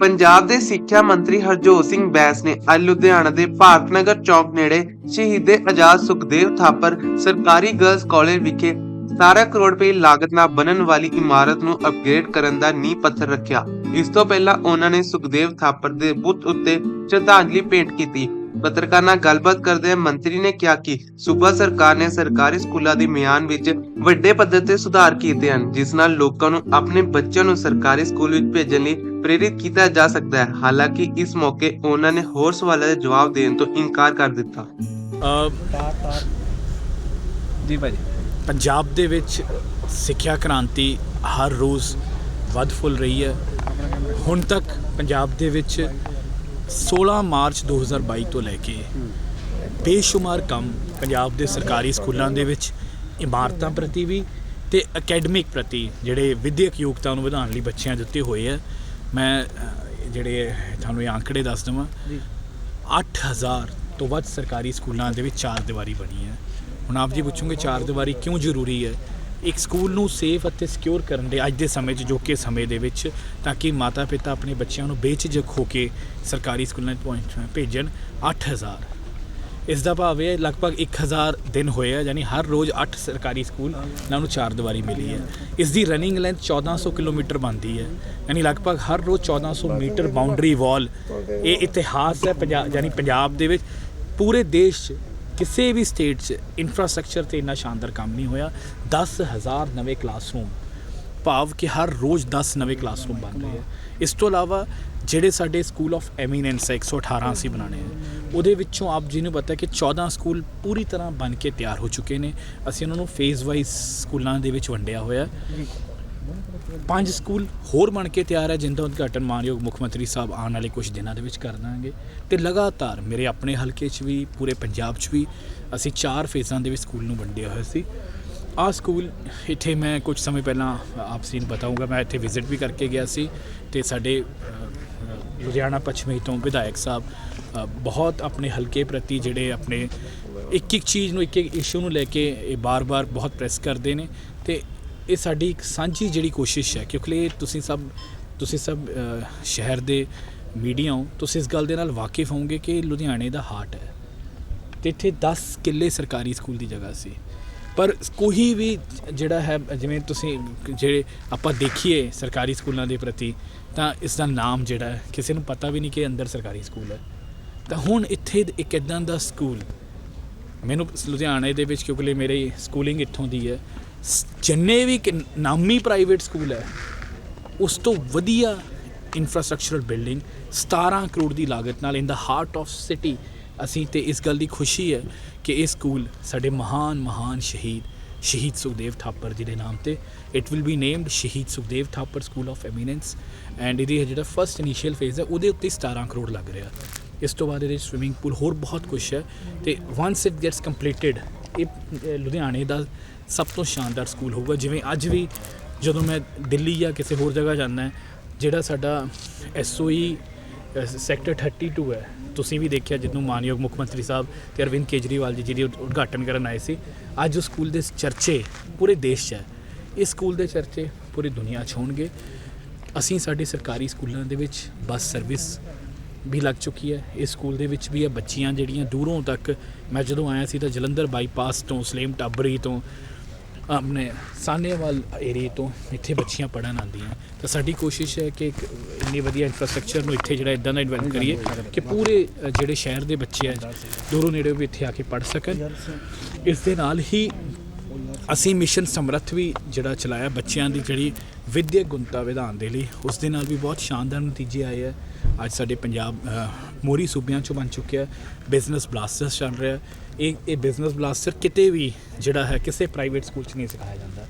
ਪੰਜਾਬ ਦੇ ਸਿੱਖਿਆ ਮੰਤਰੀ ਹਰਜੋਤ ਸਿੰਘ ਬੈਂਸ ਨੇ ਅੱਜ ਲੁਧਿਆਣਾ ਦੇ ਭਾਰਤ ਨਗਰ ਚੌਕ ਨੇੜੇ ਸ਼ਹੀਦੇ ਆਜ਼ਾਦ ਸੁਖਦੇਵ ਥਾਪਰ ਸਰਕਾਰੀ ਗਰਲਸ ਕਾਲਜ ਵਿਖੇ 17 ਕਰੋੜ ਰੁਪਏ ਲਾਗਤ ਨਾਲ ਬਣਨ ਵਾਲੀ ਇਮਾਰਤ ਨੂੰ ਅਪਗ੍ਰੇਡ ਕਰਨ ਦਾ ਨੀਂਹ ਪੱਥਰ ਰੱਖਿਆ। ਇਸ ਤੋਂ ਪਹਿਲਾਂ ਉਹਨਾਂ ਨੇ ਸੁਖਦੇਵ ਥਾਪਰ ਦੇ ਬੁੱਤ ਉੱਤੇ ਸ਼ਰਧਾਂਜਲੀ ਭੇਂਟ ਕੀਤੀ। ਪੱਤਰਕਾਰ ਨਾਲ ਗੱਲਬਾਤ ਕਰਦੇ ਮੰਤਰੀ ਨੇ ਕਿਹਾ ਕਿ ਸੂਬਾ ਸਰਕਾਰ ਨੇ ਸਰਕਾਰੀ ਸਕੂਲਾਂ ਦੀ ਮਿਆਨ ਵਿੱਚ ਵੱਡੇ ਪੱਧਰ ਤੇ ਸੁਧਾਰ ਕੀਤੇ ਹਨ, ਜਿਸ ਨਾਲ ਲੋਕਾਂ ਨੂੰ ਆਪਣੇ ਬੱਚਿਆਂ ਨੂੰ ਸਰਕਾਰੀ ਸਕੂਲ ਵਿੱਚ ਭੇਜਣ ਲਈ ਪ੍ਰੇਰਿਤ ਕੀਤਾ ਜਾ ਸਕਦਾ ਹੈ। ਹਾਲਾਂਕਿ ਇਸ ਮੌਕੇ ਉਹਨਾਂ ਨੇ ਹੋਰ ਸਵਾਲਾਂ ਦੇ ਜਵਾਬ ਦੇਣ ਤੋਂ ਇਨਕਾਰ ਕਰ ਦਿੱਤਾ। ਜੀ ਭਾਜੀ ਪੰਜਾਬ ਦੇ ਵਿੱਚ ਸਿੱਖਿਆ ਕ੍ਰਾਂਤੀ ਹਰ ਰੋਜ਼ ਵੱਧ ਫੁੱਲ ਰਹੀ ਹੈ। ਹੁਣ ਤੱਕ ਪੰਜਾਬ ਦੇ ਵਿੱਚ 16 ਮਾਰਚ 2022 ਤੋਂ ਲੈ ਕੇ ਬੇਸ਼ੁਮਾਰ ਕੰਮ ਪੰਜਾਬ ਦੇ ਸਰਕਾਰੀ ਸਕੂਲਾਂ ਦੇ ਵਿੱਚ ਇਮਾਰਤਾਂ ਪ੍ਰਤੀ ਵੀ ਤੇ ਅਕੈਡਮਿਕ ਪ੍ਰਤੀ ਜਿਹੜੇ ਵਿਦਿਅਕ ਯੋਗਤਾ ਨੂੰ ਵਧਾਉਣ ਲਈ ਬੱਚਿਆਂ ਦੇ ਉੱਤੇ ਹੋਏ ਆ ਮੈਂ ਜਿਹੜੇ ਤੁਹਾਨੂੰ ਇਹ ਆંકੜੇ ਦੱਸ ਦਵਾਂ ਜੀ। 8000 ਤੋਂ ਵੱਧ ਸਰਕਾਰੀ ਸਕੂਲਾਂ ਦੇ ਵਿੱਚ ਚਾਰ ਦੀਵਾਰੀ ਬਣੀ ਹੈ। ਹੁਣ ਆਪ ਜੀ ਪੁੱਛੋਗੇ ਚਾਰ ਦੀਵਾਰੀ ਕਿਉਂ ਜ਼ਰੂਰੀ ਹੈ? ਇੱਕ ਸਕੂਲ ਨੂੰ ਸੇਫ ਅਤੇ ਸਿਕਿਉਰ ਕਰਨ ਦੇ ਅੱਜ ਦੇ ਸਮੇਂ 'ਚ ਜੋ ਕਿ ਸਮੇਂ ਦੇ ਵਿੱਚ ਤਾਂ ਕਿ ਮਾਤਾ ਪਿਤਾ ਆਪਣੇ ਬੱਚਿਆਂ ਨੂੰ ਬੇਝਿਜਕ ਹੋ ਕੇ ਸਰਕਾਰੀ ਸਕੂਲਾਂ 'ਚ ਭੇਜਣ 8000 ਇਸ ਦਾ ਭਾਵ ਇਹ ਹੈ, ਲਗਭਗ 1000 ਦਿਨ ਹੋਏ ਆ, ਯਾਨੀ ਹਰ ਰੋਜ਼ 8 ਸਰਕਾਰੀ ਸਕੂਲ ਨਾਲ ਨੂੰ ਚਾਰ ਦੀਵਾਰੀ ਮਿਲੀ ਹੈ। ਇਸ ਦੀ ਰਨਿੰਗ ਲੈਂਥ 1400 ਕਿਲੋਮੀਟਰ ਬਣਦੀ ਹੈ, ਯਾਨੀ ਲਗਭਗ ਹਰ ਰੋਜ਼ 1400 ਮੀਟਰ ਬਾਉਂਡਰੀ ਵਾਲ ਇਹ ਇਤਿਹਾਸ ਹੈ ਪੰਜਾਬ ਯਾਨੀ ਪੰਜਾਬ ਦੇ ਵਿੱਚ ਪੂਰੇ ਦੇਸ਼ 'ਚ, ਕਿਸੇ ਵੀ ਸਟੇਟ 'ਚ ਇਨਫਰਾਸਟ੍ਰਕਚਰ ਤੇ ਇੰਨਾ ਸ਼ਾਨਦਾਰ ਕੰਮ ਨਹੀਂ ਹੋਇਆ। 10000 ਨਵੇਂ ਕਲਾਸਰੂਮ ਭਾਵ ਕਿ ਹਰ ਰੋਜ਼ 10 ਨਵੇਂ ਕਲਾਸਰੂਮ ਬਣ ਰਹੇ ਆ। ਇਸ ਤੋਂ ਇਲਾਵਾ ਜਿਹੜੇ ਸਾਡੇ ਸਕੂਲ ਆਫ ਐਮੀਨੈਂਸ ਹੈ 118 ਅਸੀਂ ਬਣਾਣੇ ਆ। ਉਹਦੇ ਵਿੱਚੋਂ ਆਪ ਜੀ ਨੂੰ ਪਤਾ ਕਿ 14 ਸਕੂਲ ਪੂਰੀ ਤਰ੍ਹਾਂ ਬਣ ਕੇ ਤਿਆਰ ਹੋ ਚੁੱਕੇ ਨੇ। ਅਸੀਂ ਉਹਨਾਂ ਨੂੰ ਫੇਜ਼ ਵਾਈਜ਼ ਸਕੂਲਾਂ ਦੇ ਵਿੱਚ ਵੰਡਿਆ ਹੋਇਆ ਪੰਜ ਸਕੂਲ ਹੋਰ ਬਣ ਕੇ ਤਿਆਰ ਹੈ, ਜਿੰਦਾ ਉਦਘਾਟਨ ਮਾਨਯੋਗ ਮੁੱਖ ਮੰਤਰੀ ਸਾਹਿਬ ਆਉਣ ਵਾਲੇ ਕੁਝ ਦਿਨਾਂ ਦੇ ਵਿੱਚ ਕਰ ਦਾਂਗੇ। ਤੇ ਲਗਾਤਾਰ ਮੇਰੇ ਆਪਣੇ ਹਲਕੇ 'ਚ ਵੀ, ਪੂਰੇ ਪੰਜਾਬ 'ਚ ਵੀ ਅਸੀਂ ਚਾਰ ਫੇਜ਼ਾਂ ਦੇ ਵਿੱਚ ਸਕੂਲ ਨੂੰ ਵੰਡਿਆ ਹੋਇਆ ਸੀ। ਆਹ ਸਕੂਲ ਇੱਥੇ ਮੈਂ ਕੁਝ ਸਮੇਂ ਪਹਿਲਾਂ ਆਪ ਜੀ ਨੂੰ ਬਤਾਊਂਗਾ। ਮੈਂ ਇੱਥੇ ਵਿਜ਼ਿਟ ਵੀ ਕਰਕੇ ਗਿਆ ਸੀ ਤੇ ਸਾਡੇ ਲੁਧਿਆਣਾ ਪੱਛਮੀ ਤੋਂ ਵਿਧਾਇਕ ਸਾਹਿਬ ਬਹੁਤ ਆਪਣੇ ਹਲਕੇ ਪ੍ਰਤੀ ਜਿਹੜੇ ਆਪਣੇ ਇੱਕ ਇੱਕ ਚੀਜ਼ ਨੂੰ, ਇੱਕ ਇੱਕ ਇਸ਼ੂ ਨੂੰ ਲੈ ਕੇ ਇਹ ਬਾਰ-ਬਾਰ ਬਹੁਤ ਪ੍ਰੈਸ ਕਰਦੇ ਨੇ ਤੇ ਇਹ ਸਾਡੀ ਇੱਕ ਸਾਂਝੀ ਜਿਹੜੀ ਕੋਸ਼ਿਸ਼ ਹੈ, ਕਿਉਂਕਿ ਇਹ ਤੁਸੀਂ ਸਭ ਤੁਸੀਂ ਸਭ ਸ਼ਹਿਰ ਦੇ ਮੀਡੀਆ ਹੋ, ਤੁਸੀਂ ਇਸ ਗੱਲ ਦੇ ਨਾਲ ਵਾਕਿਫ ਹੋਵੋਗੇ ਕਿ ਲੁਧਿਆਣੇ ਦਾ ਹਾਰਟ ਹੈ। ਤੇ ਇੱਥੇ 10 ਕਿੱਲੇ ਸਰਕਾਰੀ ਸਕੂਲ ਦੀ ਜਗ੍ਹਾ ਸੀ। ਪਰ ਕੋਈ ਵੀ ਜਿਹੜਾ ਹੈ, ਜਿਵੇਂ ਤੁਸੀਂ ਜਿਹੜੇ ਆਪਾਂ ਦੇਖੀਏ ਸਰਕਾਰੀ ਸਕੂਲਾਂ ਦੇ ਪ੍ਰਤੀ ਤਾਂ ਇਸ ਦਾ ਨਾਮ ਜਿਹੜਾ ਹੈ, ਕਿਸੇ ਨੂੰ ਪਤਾ ਵੀ ਨਹੀਂ ਕਿ ਅੰਦਰ ਸਰਕਾਰੀ ਸਕੂਲ ਹੈ। ਤਾਂ ਹੁਣ ਇੱਥੇ ਇੱਕ ਇਦਾਂ ਦਾ ਸਕੂਲ, ਮੈਨੂੰ ਲੁਧਿਆਣੇ ਦੇ ਵਿੱਚ ਕਿਉਂਕਿ ਮੇਰੀ ਸਕੂਲਿੰਗ ਇੱਥੋਂ ਦੀ ਹੈ, ਸ- ਜਿੰਨੇ ਵੀ ਕਿ, ਨਾਮੀ ਪ੍ਰਾਈਵੇਟ ਸਕੂਲ ਹੈ, ਉਸ ਤੋਂ ਵਧੀਆ ਇਨਫਰਾਸਟ੍ਰਕਚਰਲ ਬਿਲਡਿੰਗ 17 ਕਰੋੜ ਦੀ ਲਾਗਤ ਨਾਲ in the heart of city ਅਸੀਂ ਤੇ ਇਸ ਗੱਲ ਦੀ ਖੁਸ਼ੀ ਹੈ ਕਿ ਇਹ ਸਕੂਲ ਸਾਡੇ ਮਹਾਨ ਮਹਾਨ ਸ਼ਹੀਦ ਸ਼ਹੀਦ ਸੁਖਦੇਵ ਥਾਪਰ ਜੀ ਦੇ ਨਾਮ ਤੇ। It will be named Shaheed Sukhdev Thapar school of eminence and ਇਹਦੀ ਜਿਹੜਾ ਫਰਸਟ ਇਨੀਸ਼ੀਅਲ ਫੇਜ਼ ਹੈ, ਉਹਦੇ ਉੱਤੇ 17 ਕਰੋੜ ਲੱਗ ਰਿਹਾ। ਇਸ ਤੋਂ ਬਾਅਦ ਇਹਦੇ ਸਵਿਮਿੰਗ ਪੂਲ ਹੋਰ ਬਹੁਤ ਕੁਝ ਹੈ ਤੇ ਵਾਂਸ ਇਟ ਗੈਟਸ ਕੰਪਲੀਟਡ ਇਹ ਲੁਧਿਆਣੇ ਦਾ ਸਭ ਤੋਂ ਸ਼ਾਨਦਾਰ ਸਕੂਲ ਹੋਊਗਾ। ਜਿਵੇਂ ਅੱਜ ਵੀ ਜਦੋਂ ਮੈਂ ਦਿੱਲੀ ਜਾਂ ਕਿਸੇ ਹੋਰ ਜਗ੍ਹਾ ਜਾਂਦਾ, ਜਿਹੜਾ ਸਾਡਾ ਐਸਓਈ ਸੈਕਟਰ 32 ਹੈ। ਤੁਸੀਂ ਵੀ ਦੇਖਿਆ ਜਦੋਂ ਮਾਨਯੋਗ ਮੁੱਖ ਮੰਤਰੀ ਸਾਹਿਬ ਤੇ ਅਰਵਿੰਦ ਕੇਜਰੀਵਾਲ ਜੀ ਜਿਹਦੀ ਉਦ- ਉਦਘਾਟਨ ਕਰਨ ਆਏ ਸੀ, ਅੱਜ ਉਹ ਸਕੂਲ ਦੇ ਚਰਚੇ ਪੂਰੇ ਦੇਸ਼ 'ਚ ਹੈ। ਇਸ ਸਕੂਲ ਦੇ ਚਰਚੇ ਪੂਰੀ ਦੁਨੀਆ 'ਚ ਹੋਣਗੇ। ਅਸੀਂ ਸਾਡੇ ਸਰਕਾਰੀ ਸਕੂਲਾਂ ਦੇ ਵਿੱਚ ਬੱਸ ਸਰਵਿਸ ਵੀ ਲੱਗ ਚੁੱਕੀ ਹੈ। ਇਸ ਸਕੂਲ ਦੇ ਵਿੱਚ ਵੀ ਇਹ ਬੱਚੀਆਂ ਜਿਹੜੀਆਂ ਦੂਰੋਂ ਤੱਕ ਮੈਂ ਜਦੋਂ ਆਇਆ ਸੀ ਤਾਂ ਜਲੰਧਰ ਬਾਈਪਾਸ ਤੋਂ ਸਲੇਮ ਟਾਬਰੀ ਤੋਂ ਆਪਣੇ ਸਾਨੇਵਾਲ ਏਰੀਏ ਤੋਂ ਇੱਥੇ ਬੱਚੀਆਂ ਪੜਨ ਆਉਂਦੀਆਂ। ਤਾਂ ਸਾਡੀ ਕੋਸ਼ਿਸ਼ ਹੈ ਕਿ ਇੱਕ ਇੰਨੀ ਵਧੀਆ ਇਨਫਰਾਸਟ੍ਰਕਚਰ ਨੂੰ ਇੱਥੇ ਜਿਹੜਾ ਇਦਾਂ ਦਾ ਡਿਵੈਲਪ ਕਰੀਏ ਕਿ ਪੂਰੇ ਜਿਹੜੇ ਸ਼ਹਿਰ ਦੇ ਬੱਚੇ ਆ, ਦੂਰੋਂ ਨੇੜੇ ਵੀ ਇੱਥੇ ਆ ਕੇ ਪੜ ਸਕਣ। ਇਸ ਦੇ ਨਾਲ ਹੀ ਅਸੀਂ ਮਿਸ਼ਨ ਸਮਰੱਥ ਵੀ ਜਿਹੜਾ ਚਲਾਇਆ ਬੱਚਿਆਂ ਦੀ ਜਿਹੜੀ ਵਿਦਿਅਕ ਗੁਣਤਾ ਵਧਾਉਣ ਦੇ ਲਈ, ਉਸ ਦੇ ਨਾਲ ਵੀ ਬਹੁਤ ਸ਼ਾਨਦਾਰ ਨਤੀਜੇ ਆਏ ਹੈ ਅੱਜ ਸਾਡੇ ਪੰਜਾਬ ਮੋਰੀ ਸੂਬਿਆਂ ਚੋਂ ਬਣ ਚੁੱਕਿਆ ਬਿਜ਼ਨਸ ਬਲਾਸਟਰਸ ਚੱਲ ਰਿਹਾ। ਇਹ ਇਹ ਬਿਜ਼ਨਸ ਬਲਾਸਟਰ ਕਿਤੇ ਵੀ ਜਿਹੜਾ ਹੈ ਕਿਸੇ ਪ੍ਰਾਈਵੇਟ ਸਕੂਲ 'ਚ ਨਹੀਂ ਸਿਖਾਇਆ ਜਾਂਦਾ।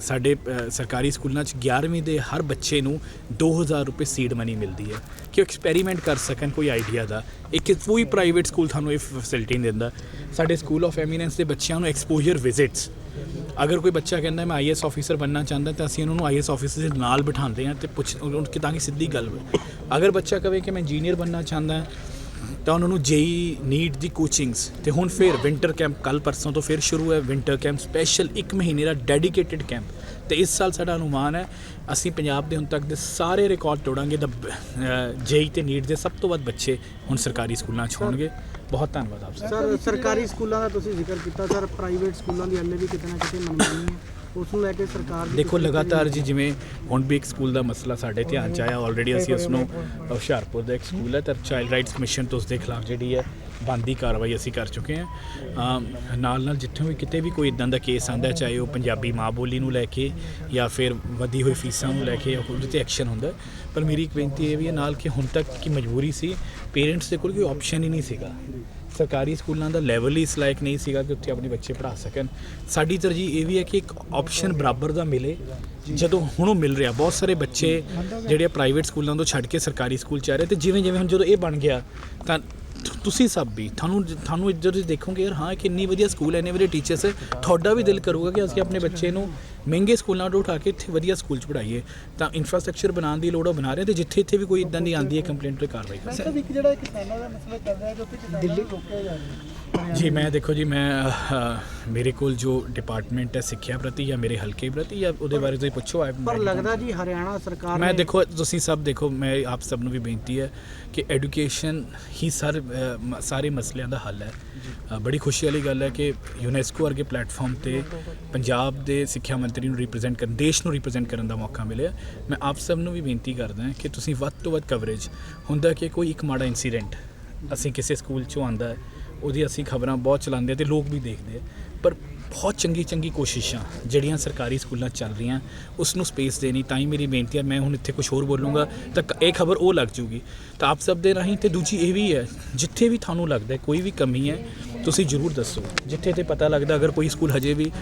ਸਾਡੇ ਸਰਕਾਰੀ ਸਕੂਲਾਂ 'ਚ 11ਵੀਂ ਦੇ ਹਰ ਬੱਚੇ ਨੂੰ 2000 ਰੁਪਏ ਸੀਡ ਮਨੀ ਮਿਲਦੀ ਹੈ। ਕਿ ਉਹ ਐਕਸਪੈਰੀਮੈਂਟ ਕਰ ਸਕਣ, ਕੋਈ ਆਈਡੀਆ ਦਾ। ਇੱਕ ਕੋਈ ਪ੍ਰਾਈਵੇਟ ਸਕੂਲ ਤੁਹਾਨੂੰ ਇਹ ਫੈਸਿਲਿਟੀ ਨਹੀਂ ਦਿੰਦਾ। ਸਾਡੇ ਸਕੂਲ ਆਫ ਐਮੀਨੈਂਸ ਦੇ ਬੱਚਿਆਂ ਨੂੰ ਐਕਸਪੋਜ਼ਰ ਵਿਜ਼ਿਟਸ ਅਗਰ ਕੋਈ ਬੱਚਾ ਕਹਿੰਦਾ ਮੈਂ ਆਈਐਸ ਆਫੀਸਰ ਬਣਨਾ ਚਾਹੁੰਦਾ ਤਾਂ ਅਸੀਂ ਉਹਨਾਂ ਨੂੰ ਆਈਐਸ ਆਫੀਸਰ ਦੇ ਨਾਲ ਬਿਠਾਉਂਦੇ ਹਾਂ ਤੇ ਪੁੱਛ ਉਹਨਾਂ ਕਿ ਤਾਂ ਕਿ ਸਿੱਧੀ ਗੱਲ ਹੋਵੇ। ਅਗਰ ਬੱਚਾ ਕਵੇ ਕਿ ਮੈਂ ਇੰਜੀਨੀਅਰ ਬਣਨਾ ਚਾਹੁੰਦਾ ਤਾਂ ਉਹਨਾਂ ਨੂੰ ਜੇਈ ਨੀਟ ਦੀ ਕੋਚਿੰਗਸ ਤੇ ਹੁਣ ਫਿਰ ਵਿੰਟਰ ਕੈਂਪ ਕੱਲ ਪਰਸੋਂ ਤੋਂ ਫਿਰ ਸ਼ੁਰੂ ਹੈ। ਵਿੰਟਰ ਕੈਂਪ ਸਪੈਸ਼ਲ 1 ਮਹੀਨੇ ਦਾ ਡੈਡੀਕੇਟਿਡ ਕੈਂਪ ਤੇ ਇਸ ਸਾਲ ਸਾਡਾ ਅਨੁਮਾਨ ਹੈ। ਅਸੀਂ ਪੰਜਾਬ ਦੇ ਹੁਣ ਤੱਕ ਦੇ ਸਾਰੇ ਰਿਕਾਰਡ ਤੋੜਾਂਗੇ। ਦਾ ਜੇਈ ਤੇ ਨੀਟ ਦੇ ਸਭ ਤੋਂ ਵੱਧ ਬੱਚੇ ਹੁਣ ਸਰਕਾਰੀ ਸਕੂਲਾਂ 'ਚ ਹੋਣਗੇ। ਬਹੁਤ ਧੰਨਵਾਦ ਆਪ ਸਰ ਸਰ ਸਰਕਾਰੀ ਸਕੂਲਾਂ ਦਾ ਤੁਸੀਂ ਜ਼ਿਕਰ ਕੀਤਾ ਸਰ ਪ੍ਰਾਈਵੇਟ ਸਕੂਲਾਂ ਦੀ ਹੱਲੇ ਵੀ ਕਿਤੇ ਨਾ ਕਿਤੇ ਮਨਮਾਨੀ ਹੈ। ਉਸ ਨੂੰ ਲੈ ਕੇ ਸਰਕਾਰ ਦੀ ਦੇਖੋ ਲਗਾਤਾਰ ਜੀ ਜਿਵੇਂ ਹੁਣ ਵੀ ਇੱਕ ਸਕੂਲ ਦਾ ਮਸਲਾ ਸਾਡੇ ਧਿਆਨ ਚ ਆਇਆ ਆਲਰੇਡੀ ਅਸੀਂ ਉਸ ਨੂੰ ਹੁਸ਼ਿਆਰਪੁਰ ਦਾ ਇੱਕ ਸਕੂਲ ਹੈ। ਤਾਂ ਚਾਈਲਡ ਰਾਈਟਸ ਕਮਿਸ਼ਨ ਤੋਂ ਉਸ ਦੇ ਖਿਲਾਫ ਜਿਹੜੀ ਹੈ ਬੰਦੀ ਕਾਰਵਾਈ ਅਸੀਂ ਕਰ ਚੁੱਕੇ ਹਾਂ। ਨਾਲ ਨਾਲ ਜਿੱਥੇ ਵੀ ਕਿਤੇ ਵੀ ਕੋਈ ਇਦਾਂ ਦਾ ਕੇਸ ਆਂਦਾ ਚਾਹੇ ਉਹ ਪੰਜਾਬੀ ਮਾਂ ਬੋਲੀ ਨੂੰ ਲੈ ਕੇ ਜਾਂ ਫਿਰ ਵਧੀ ਹੋਈ ਫੀਸਾਂ ਨੂੰ ਲੈ ਕੇ ਉਹਦੇ ਤੇ ਐਕਸ਼ਨ ਹੁੰਦਾ। ਪਰ ਮੇਰੀ ਇੱਕ ਬੇਨਤੀ ਇਹ ਵੀ ਹੈ, ਨਾਲ ਕਿ ਹੁਣ ਤੱਕ ਕੀ ਮਜਬੂਰੀ ਸੀ ਪੇਰੈਂਟਸ ਦੇ ਕੋਲ ਕੋਈ ਆਪਸ਼ਨ ਹੀ ਨਹੀਂ ਸੀਗਾ। ਸਰਕਾਰੀ ਸਕੂਲਾਂ ਦਾ ਲੈਵਲ ਹੀ ਇਸ ਲਾਇਕ ਨਹੀਂ ਸੀਗਾ ਕਿ ਉੱਥੇ ਆਪਣੇ ਬੱਚੇ ਪੜ੍ਹਾ ਸਕਣ। ਸਾਡੀ ਤਰਜੀਹ ਇਹ ਵੀ ਹੈ ਕਿ ਇੱਕ ਆਪਸ਼ਨ ਬਰਾਬਰ ਦਾ ਮਿਲੇ, ਜਦੋਂ ਹੁਣ ਉਹ ਮਿਲ ਰਿਹਾ। ਬਹੁਤ ਸਾਰੇ ਬੱਚੇ ਜਿਹੜੇ ਪ੍ਰਾਈਵੇਟ ਸਕੂਲਾਂ ਤੋਂ ਛੱਡ ਕੇ ਸਰਕਾਰੀ ਸਕੂਲ ਚ ਆ ਰਹੇ ਤੇ ਜਿਵੇਂ ਜਿਵੇਂ ਹੁਣ ਜਦੋਂ ਇਹ ਬਣ ਗਿਆ, ਤਾਂ ਤੁਸੀਂ ਸਭ ਵੀ, ਤੁਹਾਨੂੰ ਤੁਹਾਨੂੰ ਇੱਧਰ ਤੁਸੀਂ ਦੇਖੋਗੇ ਯਾਰ, ਹਾਂ ਕਿ ਇੰਨੀ ਵਧੀਆ ਸਕੂਲ ਹੈ, ਇੰਨੇ ਵਧੀਆ ਟੀਚਰਸ ਹੈ, ਤੁਹਾਡਾ ਵੀ ਦਿਲ ਕਰੂਗਾ ਕਿ ਅਸੀਂ ਆਪਣੇ ਬੱਚੇ ਨੂੰ ਮਹਿੰਗੇ ਸਕੂਲਾਂ ਤੋਂ ਉਠਾ ਕੇ ਇੱਥੇ ਵਧੀਆ ਸਕੂਲ ਚ ਪੜ੍ਹਾਈਏ ਤਾਂ ਇਨਫਰਾਸਟ੍ਰਕਚਰ ਬਣਾਉਣ ਦੀ ਲੋੜ ਉਹ ਬਣਾ ਰਹੇ ਤੇ ਜਿੱਥੇ ਇੱਥੇ ਵੀ ਕੋਈ ਇਦਾਂ ਦੀ ਆਂਦੀ ਹੈ ਕੰਪਲੇਂਟ ਤੇ ਕਾਰਵਾਈ ਕਰ ਸਰ ਇੱਕ ਜਿਹੜਾ ਕਿਸਾਨਾਂ ਦਾ ਮਸਲਾ ਚੱਲ ਰਿਹਾ ਜੋ ਕਿ ਦਿੱਲੀ ਰੋਕਿਆ ਜਾ ਰਿਹਾ ਜੀ ਮੈਂ ਦੇਖੋ ਜੀ ਮੈਂ ਮੇਰੇ ਕੋਲ ਜੋ ਡਿਪਾਰਟਮੈਂਟ ਹੈ ਸਿੱਖਿਆ ਪ੍ਰਤੀ ਜਾਂ ਮੇਰੇ ਹਲਕੇ ਪ੍ਰਤੀ ਜਾਂ ਉਹਦੇ ਬਾਰੇ ਤੁਸੀਂ ਪੁੱਛੋ ਪਰ ਲੱਗਦਾ ਜੀ ਹਰਿਆਣਾ ਸਰਕਾਰ ਮੈਂ ਦੇਖੋ ਤੁਸੀਂ ਸਭ ਦੇਖੋ ਮੈਂ ਆਪ ਸਭ ਨੂੰ ਵੀ ਬੇਨਤੀ ਹੈ ਕਿ ਐਜੂਕੇਸ਼ਨ ਹੀ ਸਰ ਸਾਰੇ ਮਸਲਿਆਂ ਦਾ ਹੱਲ ਹੈ। ਬੜੀ ਖੁਸ਼ੀ ਵਾਲੀ ਗੱਲ ਹੈ ਕਿ ਯੂਨੈਸਕੋ ਵਰਗੇ ਪਲੇਟਫਾਰਮ ਤੇ ਪੰਜਾਬ ਦੇ ਸਿੱਖਿਆ ਮੰਤਰੀ ਨੂੰ ਰਿਪਰੈਜ਼ੈਂਟ ਕਰਨ, ਦੇਸ਼ ਨੂੰ ਰਿਪਰੈਜ਼ੈਂਟ ਕਰਨ ਦਾ ਮੌਕਾ ਮਿਲਿਆ। ਮੈਂ ਆਪ ਸਭ ਨੂੰ ਵੀ ਬੇਨਤੀ ਕਰਦਾ ਕਿ ਤੁਸੀਂ ਵੱਧ ਤੋਂ ਵੱਧ ਕਵਰੇਜ ਹੁੰਦਾ ਕਿ ਕੋਈ ਇੱਕ ਮਾੜਾ ਇਨਸੀਡੈਂਟ ਅਸੀਂ ਕਿਸੇ ਸਕੂਲ ਚੋਂ ਆਂਦਾ ਉਹਦੀ ਅਸੀਂ ਖਬਰਾਂ ਬਹੁਤ ਚਲਾਉਂਦੇ ਹਾਂ ਤੇ ਲੋਕ ਵੀ ਦੇਖਦੇ ਪਰ ਬਹੁਤ ਚੰਗੀ ਚੰਗੀ ਕੋਸ਼ਿਸ਼ਾਂ ਜਿਹੜੀਆਂ ਸਰਕਾਰੀ ਸਕੂਲਾਂ ਚੱਲ ਰਹੀਆਂ। ਉਸ ਨੂੰ ਸਪੇਸ ਦੇਣੀ, ਤਾਂ ਹੀ ਮੇਰੀ ਬੇਨਤੀ ਹੈ, ਮੈਂ ਹੁਣ ਇੱਥੇ ਕੁਝ ਹੋਰ ਬੋਲੂੰਗਾ, ਤਾਂ ਕ- ਇਹ ਖਬਰ ਉਹ ਲੱਗ ਜੂਗੀ। ਤਾਂ ਆਪ ਸਭ ਦੇ ਰਾਹੀਂ ਤੇ ਦੂਜੀ ਇਹ ਵੀ ਹੈ, ਜਿੱਥੇ ਵੀ ਤੁਹਾਨੂੰ ਲੱਗਦਾ ਕੋਈ ਵੀ ਕਮੀ ਹੈ, ਤੁਸੀਂ ਜ਼ਰੂਰ ਦੱਸੋ। ਜਿੱਥੇ ਤੇ ਪਤਾ ਲੱਗਦਾ, ਅਗਰ ਕੋਈ ਸਕੂਲ ਹਜੇ ਵੀ,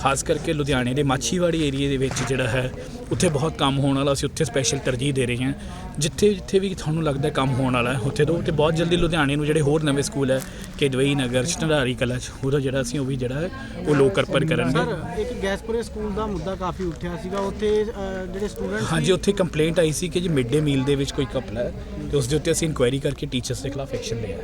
ਖਾਸ ਕਰਕੇ ਲੁਧਿਆਣੇ ਦੇ ਮਾਛੀਵਾੜੀ ਏਰੀਏ ਦੇ ਵਿੱਚ ਜਿਹੜਾ ਹੈ, ਉੱਥੇ ਬਹੁਤ ਕੰਮ ਹੋਣ ਵਾਲਾ, ਅਸੀਂ ਉੱਥੇ ਸਪੈਸ਼ਲ ਤਰਜੀਹ ਦੇ ਰਹੇ ਹਾਂ। ਜਿੱਥੇ ਜਿੱਥੇ ਵੀ ਤੁਹਾਨੂੰ ਲੱਗਦਾ ਕੰਮ ਹੋਣ ਵਾਲਾ ਹੈ, ਉੱਥੇ ਤੋਂ, ਤੇ ਬਹੁਤ ਜਲਦੀ ਲੁਧਿਆਣੇ ਨੂੰ ਜਿਹੜੇ ਹੋਰ ਨਵੇਂ ਸਕੂਲ ਹੈ ਕਿ ਦਵਈ ਨਗਰ ਚੰਡਾਰੀ ਕਲਾ ਚ ਉਹਦਾ ਜਿਹੜਾ ਅਸੀਂ ਉਹ ਵੀ ਜਿਹੜਾ ਉਹ ਲੋਕ ਅਰਪਣ ਕਰਨਗੇ। ਸਰ ਇੱਕ ਗੈਸਪੁਰੇ ਸਕੂਲ ਦਾ ਮੁੱਦਾ ਕਾਫੀ ਉੱਠਿਆ ਸੀਗਾ। ਉੱਥੇ ਜਿਹੜੇ ਸਟੂਡੈਂਟਸ ਹਾਂਜੀ ਉੱਥੇ ਕੰਪਲੇਂਟ ਆਈ ਸੀ ਕਿ ਜੀ ਮਿਡ ਡੇ ਮੀਲ ਦੇ ਵਿੱਚ ਕੋਈ ਕਪਲ ਹੈ ਤੇ ਉਸ ਦੇ ਉੱਤੇ ਅਸੀਂ ਇਨਕੁਆਇਰੀ ਕਰਕੇ ਟੀਚਰਸ ਦੇ ਖਿਲਾਫ ਐਕਸ਼ਨ ਲਿਆ